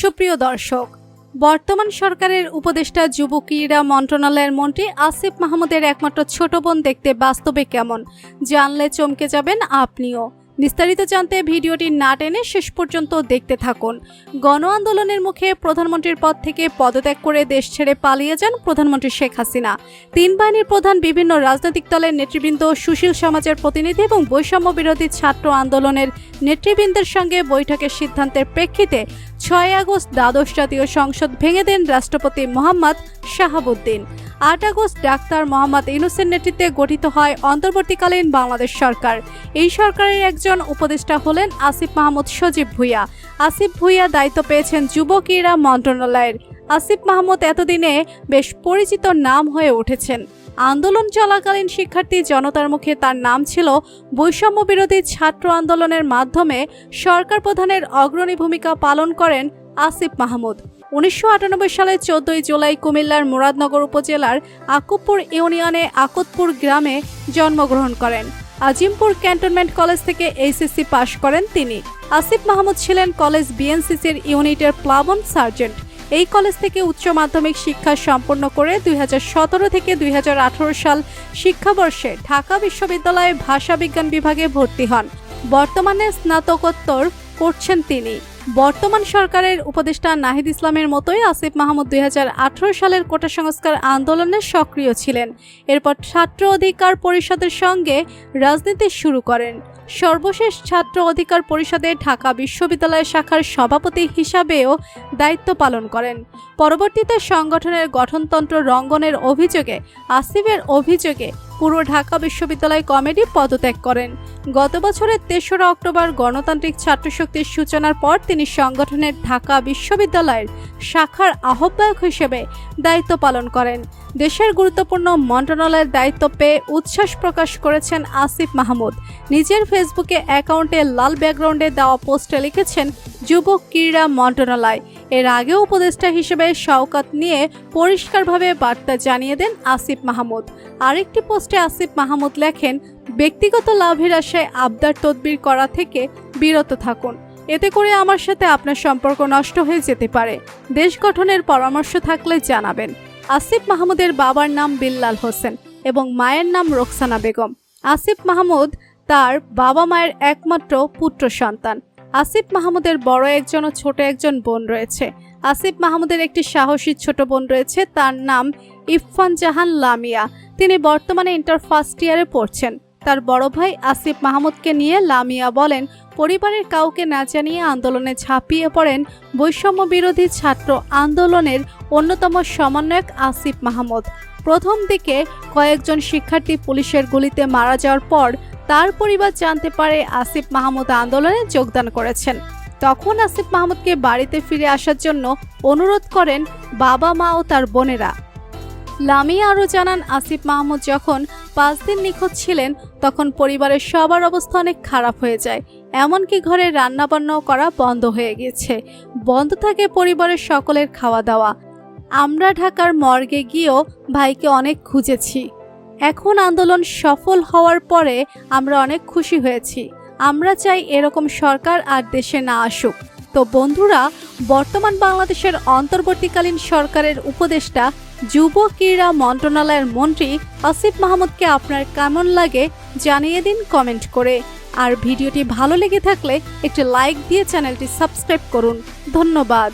সুপ্রিয় দর্শক, বর্তমান সরকারের উপদেষ্টা যুব ক্রীড়া মন্ত্রণালয়ের মন্ত্রী আসিফ মাহমুদের একমাত্র ছোট বোন দেখতে বাস্তবে কেমন? জানলে চমকে যাবেন আপনিও। বিস্তারিত জানতে ভিডিওটি না টেনে শেষ পর্যন্ত দেখতে থাকুন। গণ আন্দোলনের মুখে প্রধানমন্ত্রীর পদ থেকে পদত্যাগ করে দেশ ছেড়ে পালিয়ে যান প্রধানমন্ত্রী শেখ হাসিনা। তিন বাহিনীর প্রধান বিভিন্ন রাজনৈতিক দলের নেতৃবৃন্দ সুশীল সমাজের প্রতিনিধি এবং বৈষম্য বিরোধী ছাত্র আন্দোলনের নেতৃবৃন্দের সঙ্গে বৈঠকের সিদ্ধান্তের প্রেক্ষিতে ছয় আগস্ট দ্বাদশ জাতীয় সংসদ ভেঙে দেন রাষ্ট্রপতি মোহাম্মদ শাহাবুদ্দিন। আট আগস্ট ডাক্তার মোহাম্মদ ইউনুসের নেতৃত্বে গঠিত হয় অন্তর্বর্তীকালীন বাংলাদেশ সরকার। এই সরকারের একজন উপদেষ্টা হলেন আসিফ মাহমুদ সজীব ভুইয়া। আসিফ ভুইয়া দায়িত্ব পেয়েছেন যুব ক্রীড়া মন্ত্রণালয়ের। আসিফ মাহমুদ এতদিনে বেশ পরিচিত নাম হয়ে উঠেছেন। আন্দোলন চলাকালীন শিক্ষার্থী জনতার মুখে তার নাম ছিল বৈষম্য বিরোধী ছাত্র আন্দোলনের মাধ্যমে সরকার প্রধানের অগ্রণী ভূমিকা পালন করেন আসিফ মাহমুদ। উনিশশো সালে চোদ্দই জুলাই কুমিল্লার মুরাদনগর উপজেলার আকুবপুর ইউনিয়নে আকতপুর গ্রামে জন্মগ্রহণ করেন। আজিমপুর ক্যান্টনমেন্ট কলেজ থেকে এইচএসসি পাশ করেন তিনি। আসিফ মাহমুদ ছিলেন কলেজ বিএনসিসির ইউনিটের প্লাবন সার্জেন্ট। এই কলেজ থেকে উচ্চ মাধ্যমিক শিক্ষা সম্পন্ন করে দুই হাজার সতেরো থেকে দুই হাজার আঠারো সাল শিক্ষাবর্ষে ঢাকা বিশ্ববিদ্যালয়ে ভাষা বিজ্ঞান বিভাগে ভর্তি হন। বর্তমানে স্নাতকোত্তর করছেন তিনি। বর্তমান সরকারের উপদেষ্টা নাহিদ ইসলামের মতোই আসিফ মাহমুদ দুই হাজার আঠেরো সালের কোটা সংস্কার আন্দোলনে সক্রিয় ছিলেন। এরপর ছাত্র অধিকার পরিষদের সঙ্গে রাজনীতি শুরু করেন। সর্বশেষ ছাত্র অধিকার পরিষদে ঢাকা বিশ্ববিদ্যালয় শাখার সভাপতি হিসাবেও দায়িত্ব পালন করেন। পরবর্তীতে সংগঠনের গঠনতন্ত্র রঙ্গনের অভিযোগে, আসিফের অভিযোগে পুরো ঢাকা বিশ্ববিদ্যালয় কমিটি পদত্যাগ করেন। গত বছরের তেসরা অক্টোবর গণতান্ত্রিক ছাত্রশক্তির সূচনার পর তিনি সংগঠনের ঢাকা বিশ্ববিদ্যালয়ের শাখার আহ্বায়ক হিসেবে দায়িত্ব পালন করেন। দেশের গুরুত্বপূর্ণ মন্ত্রণালয়ের দায়িত্ব পেয়ে উচ্ছ্বাস প্রকাশ করেছেন আসিফ মাহমুদ। নিজের ফেসবুকে অ্যাকাউন্টে লাল ব্যাকগ্রাউন্ডে দেওয়া পোস্টে লিখেছেন যুব ক্রীড়া মন্ত্রণালয়। এর আগেও উপদেষ্টা হিসেবে শওকাত নিয়ে পরিষ্কারভাবে বার্তা জানিয়ে দেন আসিফ মাহমুদ। আরেকটি পোস্টে আসিফ মাহমুদ লেখেন, ব্যক্তিগত লাভের আশায় আবদার তদবির করা থেকে বিরত থাকুন। এতে করে আমার সাথে আপনার সম্পর্ক নষ্ট হয়ে যেতে পারে। দেশ গঠনের পরামর্শ থাকলে জানাবেন। আসিফ মাহমুদের বাবার নাম বিল্লাল হোসেন এবং মায়ের নাম রোকসানা বেগম। আসিফ মাহমুদ তার বাবা মায়ের একমাত্র পুত্র সন্তান। আসিফ মাহমুদের বড় একজন ও ছোট একজন বোন রয়েছে। আসিফ মাহমুদের একটি সাহসী ছোট বোন রয়েছে, তার নাম ইফফান জাহান লামিয়া। তিনি বর্তমানে ইন্টার ফার্স্ট ইয়ারে পড়ছেন। তার বড় ভাই আসিফ মাহমুদকে নিয়ে লামিয়া বলেন, পরিবারের কাউকে না জানিয়ে আন্দোলনে ঝাঁপিয়ে পড়েন বৈষম্য বিরোধী ছাত্র আন্দোলনের অন্যতম সমন্বয়ক আসিফ মাহমুদ। প্রথম দিকে কয়েকজন শিক্ষার্থী পুলিশের গুলিতে মারা যাওয়ার পর তার পরিবার জানতে পারে আসিফ মাহমুদ আন্দোলনে যোগদান করেছেন। তখন আসিফ মাহমুদকে বাড়িতে ফিরে আসার জন্য অনুরোধ করেন বাবা মা ও তার বোনেরা। লামিয়া আরও জানান, আসিফ মাহমুদ যখন পাঁচ দিন নিখোঁজ ছিলেন তখন পরিবারের সবার অবস্থা অনেক খারাপ হয়ে যায়। এমনকি ঘরে রান্নাবান্নাও করা বন্ধ হয়ে গিয়েছে বন্ধ থাকে পরিবারের সকলের খাওয়া দাওয়া আমরা ঢাকার মর্গে গিয়েও ভাইকে অনেক খুঁজেছি। এখন আন্দোলন সফল হওয়ার পরে আমরা অনেক খুশি হয়েছি। আমরা চাই এরকম সরকার আর দেশে না আসুক। তো বন্ধুরা, বর্তমান বাংলাদেশের অন্তর্বর্তীকালীন সরকারের উপদেষ্টা, যুব ক্রীড়া মন্ত্রণালয়ের মন্ত্রী আসিফ মাহমুদকে আপনার কেমন লাগে জানিয়ে দিন কমেন্ট করে। আর ভিডিওটি ভালো লেগে থাকলে একটি লাইক দিয়ে চ্যানেলটি সাবস্ক্রাইব করুন। ধন্যবাদ।